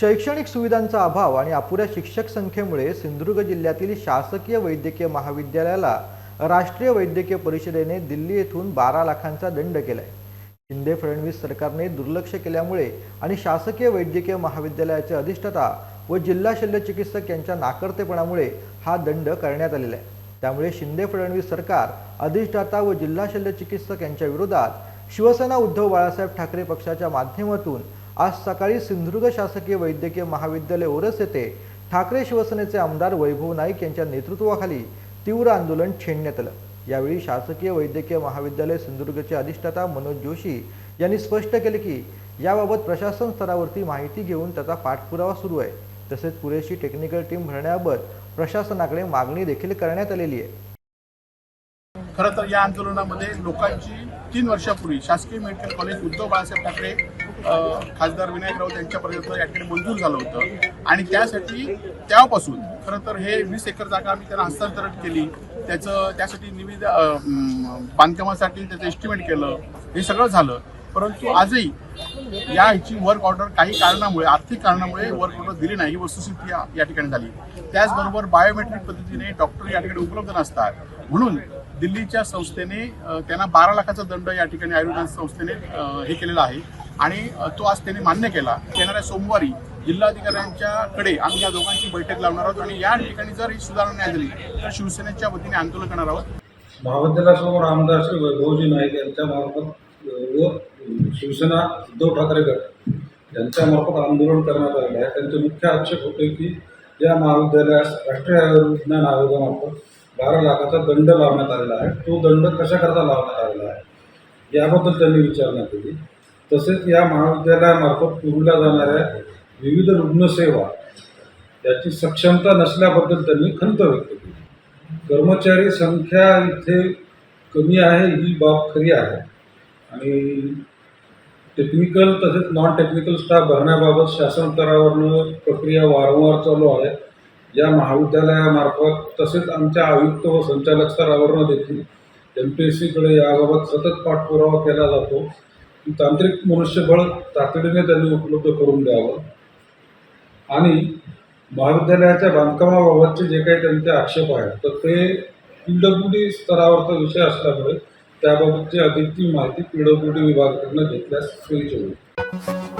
शैक्षणिक सुविधांचा अभाव आणि अपुऱ्या शिक्षक संख्येमुळे सिंधुदुर्ग जिल्ह्यातील शासकीय वैद्यकीय महाविद्यालयाला राष्ट्रीय वैद्यकीय परिषदेने दिल्ली येथून बारा लाखांचा दंड केलाय. शिंदे फडणवीस सरकारने दुर्लक्ष केल्यामुळे आणि शासकीय वैद्यकीय महाविद्यालयाचे अधिष्ठाता व जिल्हा शल्यचिकित्सक यांच्या नाकर्तेपणामुळे हा दंड करण्यात आलेला आहे. त्यामुळे शिंदे फडणवीस सरकार अधिष्ठाता व जिल्हा शल्यचिकित्सक यांच्या विरोधात शिवसेना उद्धव बाळासाहेब ठाकरे पक्षाच्या माध्यमातून आज सकाळी सिंधुदुर्ग शासकीय वैद्यकीय महाविद्यालय ओरस येथे ठाकरे शिवसेनेचे आमदार वैभव नाईक यांच्या नेतृत्वाखाली तीव्र आंदोलन छेडण्यात आलं. यावेळी शासकीय वैद्यकीय महाविद्यालय सिंधुदुर्गचे अधिष्ठाता मनोज जोशी यांनी स्पष्ट केले की याबाबत प्रशासन स्तरावरती माहिती घेऊन त्याचा पाठपुरावा सुरू आहे. तसेच पुरेशी टेक्निकल टीम भरण्याबाबत प्रशासनाकडे मागणी देखील करण्यात आलेली आहे. खरं तर या आंदोलनामध्ये लोकांची तीन वर्षापूर्वी शासकीय मेडिकल कॉलेज उद्धव बाळासाहेब ठाकरे खासदार विनायक राऊत यांच्यापर्यंत या ठिकाणी मंजूर झालं होतं. आणि त्यासाठी त्यापासून खरं तर हे वीस एकर जागा आम्ही त्यांना हस्तांतरण केली. त्याचं त्यासाठी निविदा बांधकामासाठी त्याचं एस्टिमेट केलं. हे सगळं झालं. परंतु आजही या ह्याची वर्क ऑर्डर काही कारणामुळे आर्थिक कारणामुळे वर्क ऑर्डर दिली नाही. ही वस्तुस्थिती या- ठिकाणी झाली. त्याचबरोबर बायोमेट्रिक पद्धतीने डॉक्टर या ठिकाणी उपलब्ध नसतात. म्हणून दिल्लीच्या संस्थेने त्यांना बारा लाखाचा दंड या ठिकाणी आयुर्वेद संस्थेने हे केलेला आहे. आणि तो आज त्यांनी मान्य केला. येणाऱ्या सोमवारी जिल्हाधिकाऱ्यांच्याकडे आम्ही या दोघांची बैठक लावणार आहोत आणि या ठिकाणी जर ही सुधारणा नाही झाली तर शिवसेनेच्या वतीने आंदोलन करणार आहोत. महाविद्यालयासमोर आमदार श्री वैभवजी नाईक यांच्यामार्फत व शिवसेना उद्धव ठाकरे गट यांच्यामार्फत आंदोलन करण्यात आलेलं आहे. त्यांचे मुख्य आक्षेप होते की या महाविद्यालयास राष्ट्रीय आयुर्विज्ञान आयोगामार्फत बारा लाखाचा दंड लावण्यात आलेला आहे. तो दंड कशाकरता लावण्यात आलेला आहे? याबद्दल त्यांनी विचारणा केली. तसेच या महाविद्यालयामार्फत पुरवल्या जाणाऱ्या विविध रुग्णसेवा याची सक्षमता नसल्याबद्दल त्यांनी खंत व्यक्त केली. कर्मचारी संख्या इथे कमी आहे ही बाब खरी आहे. आणि टेक्निकल तसेच नॉन टेक्निकल स्टाफ भरण्याबाबत शासन स्तरावरनं प्रक्रिया वारंवार चालू आहे. या महाविद्यालयामार्फत तसेच आमच्या आयुक्त व संचालक स्तरावरनं देखील एम पी एस सीकडे याबाबत सतत पाठपुरावा केला जातो. तांत्रिक मनुष्यबळ तातडीने त्यांनी उपलब्ध करून द्यावं. आणि महाविद्यालयाच्या बांधकामाबाबतचे जे काही त्यांचे आक्षेप आहेत तर ते पी डब्ल्यू डी स्तरावरचा विषय असल्यामुळे त्याबाबतची अधिकची माहिती पी डब्ल्यू डी विभागाकडनं घेतल्यास सोयीची होईल